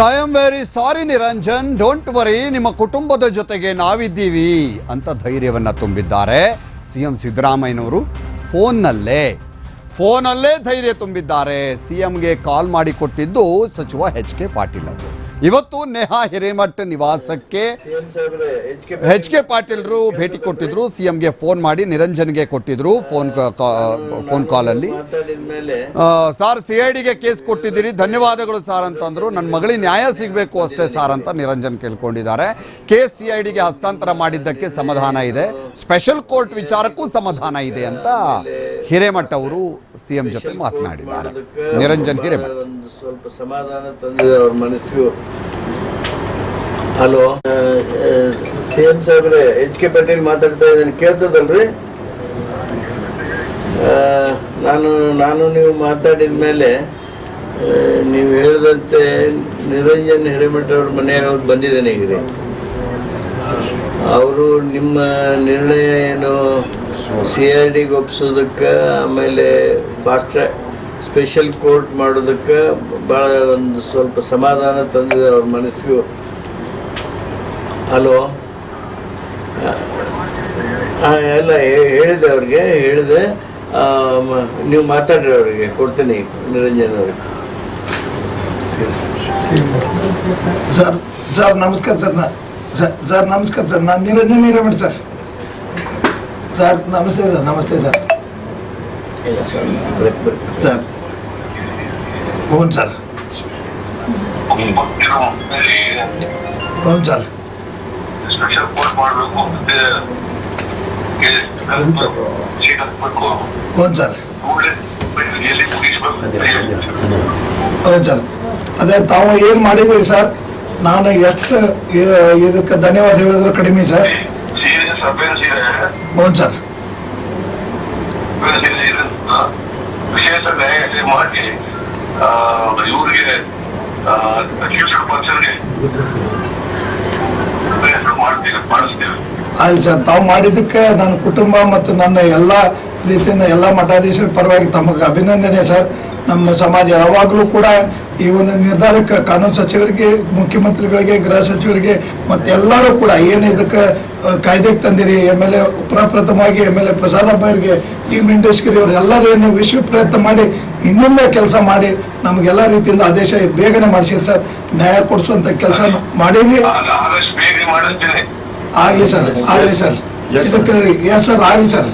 I very sorry Niranjan don't worry ನಿಮ್ಮ ಕುಟುಂಬದ ಜೊತೆಗೆ ನಾವಿದ್ದೀವಿ ಅಂತ ಧೈರ್ಯವನ್ನು ತುಂಬಿದ್ದಾರೆ. ಸಿಎಂ ಸಿದ್ದರಾಮಯ್ಯನವರು ಫೋನ್ನಲ್ಲೇ. ಫೋನಲ್ಲೇ ಧೈರ್ಯ ತುಂಬಿದ್ದಾರೆ. ಸಿಎಂಗೆ ಕಾಲ್ ಮಾಡಿಕೊಟ್ಟಿದ್ದು ಸಚಿವ ಎಚ್ ಕೆ ಪಾಟೀಲ್ ಅವರು. ಇವತ್ತು ನೇಹಾ ಹಿರೇಮಠ್ ನಿವಾಸಕ್ಕೆ ಎಚ್ ಕೆ ಪಾಟೀಲ್ರು ಭೇಟಿ ಕೊಟ್ಟಿದ್ರು. ಸಿಎಂಗೆ ಫೋನ್ ಮಾಡಿ ನಿರಂಜನ್ಗೆ ಕೊಟ್ಟಿದ್ರು ಫೋನ್ ಫೋನ್ ಕಾಲಲ್ಲಿ. ಸಾರ್, ಸಿ ಐ ಡಿಗೆ ಕೇಸ್ ಕೊಟ್ಟಿದ್ದೀರಿ. ಧನ್ಯವಾದಗಳು ಸಾರ್ ಅಂತಂದ್ರು. ನನ್ನ ಮಗಳಿಗೆ ನ್ಯಾಯ ಸಿಗಬೇಕು ಅಷ್ಟೇ ಸಾರ್ ಅಂತ ನಿರಂಜನ್ ಕೇಳ್ಕೊಂಡಿದ್ದಾರೆ. ಕೇಸ್ ಸಿ ಐ ಡಿಗೆ ಹಸ್ತಾಂತರ ಮಾಡಿದ್ದಕ್ಕೆ ಸಮಾಧಾನ ಇದೆ. ಸ್ಪೆಷಲ್ ಕೋರ್ಟ್ ವಿಚಾರಕ್ಕೂ ಸಮಾಧಾನ ಇದೆ ಅಂತ ಹಿರೇಮಠ್ ಅವರು ಸಿ ಎಂ ಜೊತೆ ಮಾತನಾಡಿದ್ದಾರೆ. ನಿರಂಜನ್ ಹಿರೇಮಠ. ಒಂದು ಸ್ವಲ್ಪ ಸಮಾಧಾನ ತಂದಿದೆ ಅವ್ರ ಮನಸ್ಸಿಗೂ. ಹಲೋ ಸಿ ಎಂ ಸಾಹೇಬ್ರೆ ಎಚ್ ಕೆ ಪಟೇಲ್ ಮಾತಾಡ್ತಾ ಇದ್ದೀನಿ. ಕೇಳ್ತದಲ್ರಿ? ನಾನು ನಾನು ನೀವು ಮಾತಾಡಿದ ಮೇಲೆ ನೀವು ಹೇಳಿದಂತೆ ನಿರಂಜನ್ ಹಿರೇಮಠ ಅವ್ರ ಮನೆಯವ್ರಿಗೆ ಬಂದಿದ್ದೇನೆ ಈಗ ರೀ. ಅವರು ನಿಮ್ಮ ನಿರ್ಣಯ ಏನು ಸಿ ಆರ್ ಡಿಗೆ ಒಪ್ಸೋದಕ್ಕೆ, ಆಮೇಲೆ ಫಾಸ್ಟ್ ಸ್ಪೆಷಲ್ ಕೋರ್ಟ್ ಮಾಡೋದಕ್ಕೆ ಭಾಳ ಒಂದು ಸ್ವಲ್ಪ ಸಮಾಧಾನ ತಂದಿದೆ ಅವ್ರ ಮನಸ್ಸಿಗೂ. ಹಲೋ? ಎಲ್ಲ ಹೇಳಿದೆ ಅವ್ರಿಗೆ, ಹೇಳಿದೆ. ನೀವು ಮಾತಾಡ್ರಿ ಅವರಿಗೆ, ಕೊಡ್ತೀನಿ, ನಿರಂಜನ್ ಅವ್ರಿಗೆ. ಸರ್ ಸರ್, ನಮಸ್ಕಾರ ಸರ್, ನಾ, ಸರ್ ಸರ್, ನಮಸ್ಕಾರ ಸರ್, ನಾನು ನಿರಂಜನ್ ಹಿರೇಮಠ್ ಸರ್. ಸರ್ ಹ್ಞೂ ಸರ್ ಸ್ಪೆಷಲ್ ಕೋರ್ಟ್ ಮಾಡಬೇಕು ಮತ್ತೆ ಸಿಗಬೇಕು ಹ್ಞೂ ಸರ್ ಎಲ್ಲಿ ಮುಗಿಸ್ಬೇಕು. ಹೌದು ಸರ್ ಅದೇ ತಾವು ಏನು ಮಾಡಿದ್ದೀರಿ ಸರ್ ನಾನು ಎಷ್ಟು ಇ- ಇದಕ್ಕೆ ಧನ್ಯವಾದ ಹೇಳಿದ್ರೆ ಕಡಿಮೆ ಸರ್ ಇದೆ ಸರ್. offense ಇದೆ. ವಿಶೇಷ ನ್ಯಾಯಾಲಯ ಮಾಡಿ ಇವ್ರಿಗೆ ಪರ್ಸನ್ಗೆ ಮಾಡ್ತೀವಿ ಮಾಡಿಸ್ತೀವಿ. ಆಯ್ತು ಸರ್ ತಾವು ಮಾಡಿದ್ದಕ್ಕೆ ನನ್ನ ಕುಟುಂಬ ಮತ್ತು ನನ್ನ ಎಲ್ಲ ರೀತಿಯಿಂದ ಎಲ್ಲ ಮಠಾಧೀಶರ ಪರವಾಗಿ ತಮಗೆ ಅಭಿನಂದನೆ ಸರ್. ನಮ್ಮ ಸಮಾಜ ಯಾವಾಗಲೂ ಕೂಡ ಈ ಒಂದು ನಿರ್ಧಾರಕ್ಕೆ ಕಾನೂನು ಸಚಿವರಿಗೆ ಮುಖ್ಯಮಂತ್ರಿಗಳಿಗೆ ಗೃಹ ಸಚಿವರಿಗೆ ಮತ್ತೆ ಎಲ್ಲರೂ ಕೂಡ ಏನು ಇದಕ್ಕೆ ಕಾಯ್ದೆಗೆ ತಂದಿರಿ ಎಂ ಎಲ್ ಎ ಪ್ರಪ್ರಥಮವಾಗಿ ಎಂ ಎಲ್ ಎ ಪ್ರಸಾದ್ ಅಬ್ಬರಿಗೆ ಈ ಮಿಂಡೇಶ್ಗಿರಿ ಅವರೆಲ್ಲರೂ ಏನು ವಿಶ್ವ ಪ್ರಯತ್ನ ಮಾಡಿ ಹಿಂದಿಂದ ಕೆಲಸ ಮಾಡಿ ನಮಗೆಲ್ಲ ರೀತಿಯಿಂದ ಆದೇಶ ಬೇಗನೆ ಮಾಡಿಸಿರಿ ಸರ್. ನ್ಯಾಯ ಕೊಡಿಸುವಂತ ಕೆಲಸ ಮಾಡೀವಿ ಮಾಡಿಸ್ತೀನಿ. ಆಗಲಿ ಸರ್ ಆಗಲಿ ಸರ್. ಇದಕ್ಕೆ ಎಸ್ ಸರ್ ಆಗಲಿ ಸರ್.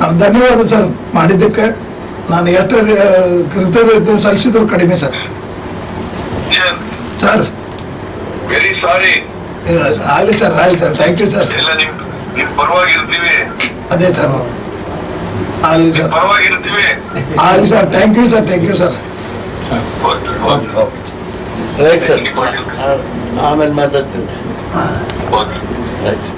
ನಾವು ಧನ್ಯವಾದ ಸರ್ ಮಾಡಿದ್ದಕ್ಕೆ. ನಾನು ಎಷ್ಟು ಕೃತಜ್ಞ ಕೃತಜ್ಞತೆ ಸಲ್ಲಿಸಿದ್ರು ಕಡಿಮೆ ಸರ್. ಸರ್. ವೆರಿ ಸಾರಿ ಆಗಲಿ ಸರ್ ಆಗಲಿ ಸರ್ ಥ್ಯಾಂಕ್ ಯು ಸರ್. ಎಲ್ಲ ನಿಮ್ ನಿಮ್ ಪರವಾಗಿರ್ತೀವಿ. ಅದೇ ಸರ್ ಆಗಲಿ ಸರ್. ಪರವಾಗಿರ್ತೀವಿ. ಆಗಲಿ sir thank you sir thank you sir. Okay okay. Right sir ಆಮೇಲೆ ಮಾತಾಡ್ತೀನಿ. ಓಕೆ. ರೈಟ್